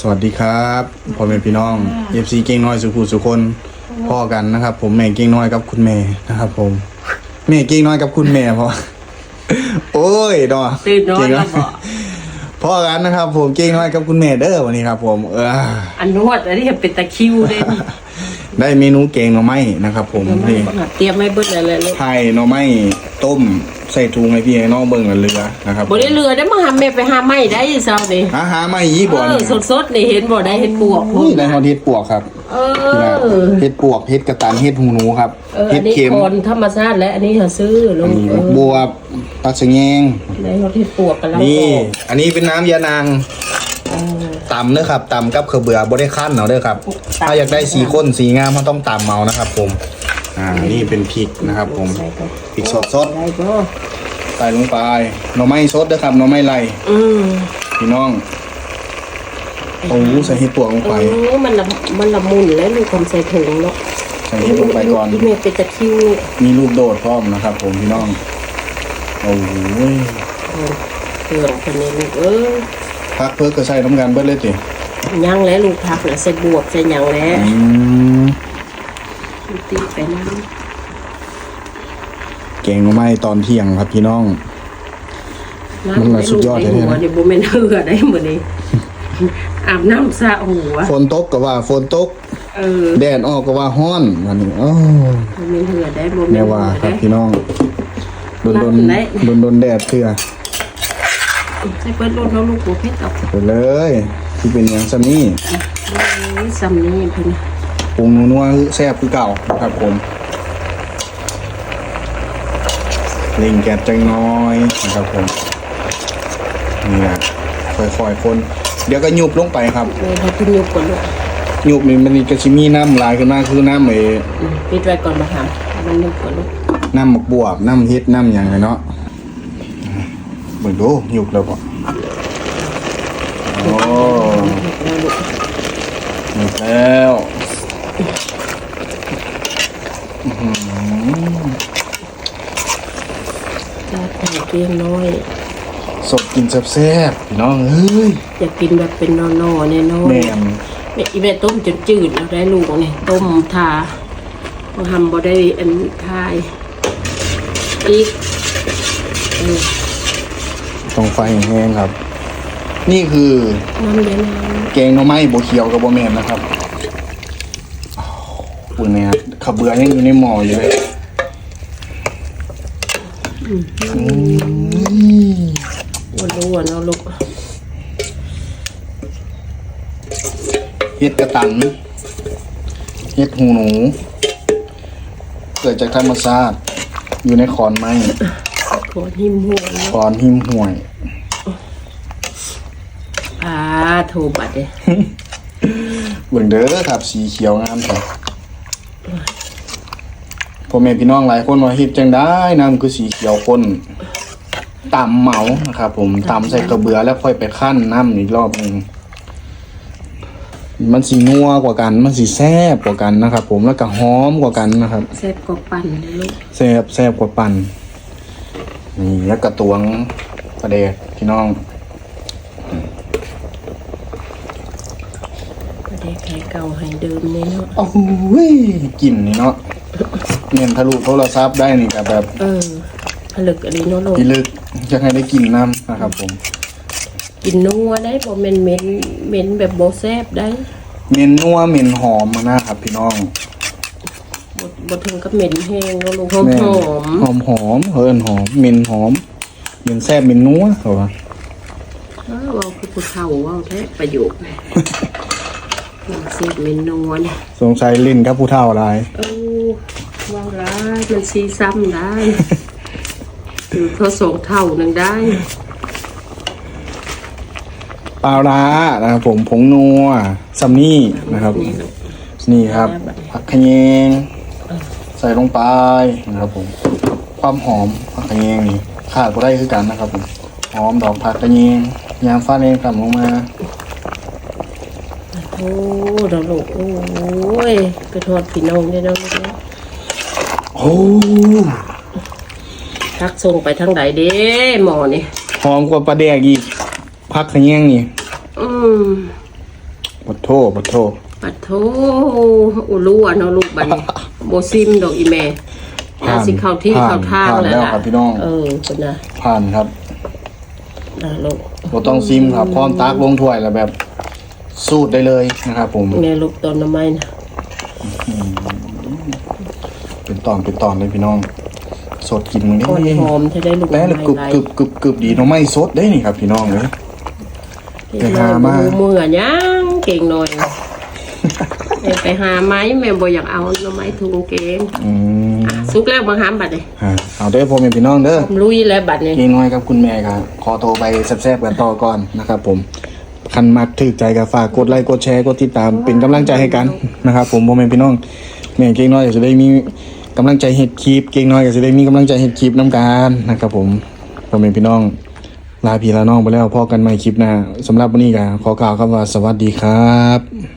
สวัสดีครับพ่อแม่พี่น้องเอฟซีเก่งน้อยสุขุสุคนพ่อกันนะครับ ผมแม่เก่งน้อยกับคุณแม่นะครับ ผมแม่เก่งน้อยกับคุณแม่เพราะโอ้ยดอตื่นนอนเก่งแล้วบ่พ่อกันนะครับ ผมเก่งน้อยกับคุณแม่เด้อวันนี้ครับ ผมเอออันนวดอันนี้เป็นตะคริวเลยนี่ได้เมนูเก่งหน่อไม้นะครับ ผมนี่เตรียมไม่เบิดอะไรเลยไข่หน่อไม้ต้ม ใส่ถุงให้พี่ให้น้องเบิ่งกันเรือนะครับบ่ได้เรือได้มาหาแม่ไปหาไม้ได้เช้านี่หาหาไม่ยี่บ่อเอนี่อสดๆนี่เห็นบ่ได้เห็นปวกนี่ได้ฮอดเฮ็ดปวกครับเอพี่นะอเฮ็ดปวกเฮ็ดกระตันเฮ็ดหูหนูครับเออเฮ็อัดนนี้เค็มคนธรรมชาติและอันนี้หาซื้อลงนี่เออบวบปลาสะแงงในเขาที่ปวกกันแล้วนี่อันนี้เป็นน้ำยานางเออตำเด้อครับตำกับข้าวเบื่อบ่ได้ขั้นเอาเด้อครับตำถ้าอยากได้สีข้นสีงามมันต้องตำเมานะครับผม อ่า นี่เป็นพริกนะครับผมใส่ไปพริกสดสดได้บ่ใส่ลงไป หน่อไม้สดเด้อครับ หน่อไม้ไล่อืมพี่น้องโอ้โหใส่เห็ดปวกลงเอไปอมันละมันละมุนแล้วลูกคำใส่ถุงเนาะใส่เห็ดลงไปก่อนที่แม่เป็นตะคริวมีลูกโดดพร้อมนะครับ ผมพี่น้อง โอ้โหเครื่องคนนี้ลูกเออพักเพื่อก็ใส่น้ำกันเบิดเลยติยังแล้วลูกพักแล้วใส่บวกใส่หยังแล้ว อืมตีไปน้เก่งหน่อไม้ตอนเที่ยงครับพี่น้องำมันละสุดยอดเลยในเนี่ยหัวนี่บ่แม่นเหือได้มื้อนี้อาบน้ำสระหัว ฝนตกก็ว่าฝนตก เออแดดออกก็ว่าฮ้อนวันนี้โอ้บ่แม่นเหือได้บ่แม่แม่นว่าเหือครัได้บพี่น้องโดนโดนรับไหนโดนโดนแดดเถื่อใส่เปิดรถแล้วลูกบ่เผ็ดออกไปเลย ที่เป็นอย่างซัมนี่โอ้ยซ้ำนี้เพิ่น ปรุงนัวๆแซ่บคือเก่าครับผมลิงแกะจังน้อยนะครับผมนี่แหละค่อยๆคน เดี๋ยวก็ยุบลงไปครับแม่ให้กินอยู่ก่อนลูกยุบนี่มันก็สิมีน้ำลายขึ้นมาคือน้ำไอ้อืมปิดไว้ก่อนมาถามมันอยู่ก่อนลูกน้ำหมกบวบน้ำเฮ็ดน้ำอย่างไรเนาะเบิ่งดูยุบแล้วบ่โอ้แล้วลูกยุบแล้ว จะใส่เกลียงน้อย สดกินแซ่บๆพี่น้องเอ้ยอยากกินแบบเป็นนอๆเนี่ยน้อยแม่นแม่อีแม่ต้มจนจืดแล้วได้ลูกนี่ต้มทาบ่ทำบ่ได้อันทายอีกเออต้องไฟแห้งๆครับ นี่คือน้ำเย็นน้แกงหน่อไม้บเขียวกับบ่แม่นนะครับอ้าว ปุ่นเนี่ยขับเบือยังอยู่ในหม้ออยู่เลยอืมำวันรู้ว่าเนาลูกเฮ็ดกระตันเฮ็ดหูหนู เกิดจากธรรมชาติอยู่ในขอนไม้ขอหิมหัวเนาะขอนหิมห่วยอ่าโทรบัดเด้เบิ่งเด้อครับสีเขียวงามแท้ พ่อแม่พี่น้องหลายคนว่าเฮ็ดจังได้น้ำคือสีเขียวข้นตำเหมานะครับผมตำใส่กระเบือแล้วค่อยไปคั่นน้ำอีกรอบหนึงมันสีนัวกว่ากัน มันสีแซ่บกว่ากันนะครับ ผมแล้วก็หอมกว่ากันนะครับแซ่บกว่าปั่นเลยลูกแซ่บแซ่บกว่าปั่นนี่แล้วกระตวงประเดกพี่น้องบ่ได้แค่เก่าให้เดิมนี่เนาะโอ้ยกลิ่นนี่เนาะ เนียนทะลุโทรศัพท์ได้นี่กับแบบเออผลึกอันนี้เนาะลูกพิลึกจะให้ได้กลิ่นน้ำนะครับผม กินนัวได้บ่แม่นเหม็นเหม็นแบบบ่แซ่บได้เมนนัวเมนหอมมานะครับพี่น้องบ่บ่ถึงกับเหม็นแห้งเนาะลูกหอมแม่หอมหอมหอมเฮินหอมเมนหอมเมนแซ่บเมนนัวเหรอวะเออเว้าคือผู้เฒ่าเว้าแท้ประโยคมันเสียเหม็นนัวเนี่ยสงสัยลิ้นกับผู้เฒ่าอะไรเออเว้าร้ายมันซีซ้ำได้คือเขาสองเท่าหนึงได้ปลาร้านะครับผมผงนัวซัมนี่นะครับนี่ลูกนี่ครับผักขยงใส่ลงไปนะครับผม ความหอมผักขยงนี่ขาดก็ได้คือกันนะครับผมหอมดอกผักขะแยงยามฟ้าแรงต่ำลงมา โอ้ดอกลูกโอ้ยไปทอดพี่น้องได้แล้วลูกเนะโอ้ ทักส่งไปทางใดเด้หมอนี่หอมกว่าปลาแดกอีกผักขะแยงนี่อืมบัดโทบัดโทปัดโทอุรู้อะเนาะลูกบัดนี้โบซิมดอกอีแม่ผ่านน่าสิเข้าที่ผ่านเข้าทางผ่านแล้วแล้วล่ะครับพี่น้องเออคนน่ะผ่านครับนะลูกเราต้องซิมครับพร้อมตักลงถ้วยแล้วแบบ สูตรได้เลยนะครับผมแม่ลูกต้นน้ำไม้นะ เป็นตอนเป็นตอนเลยพี่น้อง สดกินมึงอ่อนได้หอมจะได้ลูกแล้วกึบกึบกึบกึบดีหน้องไม่สดได้นี่ครับพี่น้องเลยไปหามาเมื่อยังเก่งหน่อยแม่ไปหาไม้แม่บ่อยากเอาหน่อไม้ถุงเก่งอืมสุกแล้วบางหามบัดนี้อ่าเอาเด้อพ่อแม่พี่น้องเด้อลุยแล้วบัดนี้เก่งน้อยครับคุณแม่ครับขอโทรไปแซ่บๆกันต่อก่อนนะครับ ผมคันมักถือใจกับฝากกดไลค์กดแชร์กดติดตามเป็นกำลังใจให้กันนะครับ ผมพ่อแม่พี่น้อง แม่เก่งน้อยก็จะได้มีกำลังใจเฮ็ดคลิปเก่งน้อยก็จะได้มีกำลังใจเฮ็ดคลิปน้ำกันนะครับผมพ่อแม่พี่น้องลาพี่ลาน้องไปแล้วพอกันใหม่คลิปหน้าสำหรับวันนี้ก็ขอกล่าวคำว่าสวัสดีครับ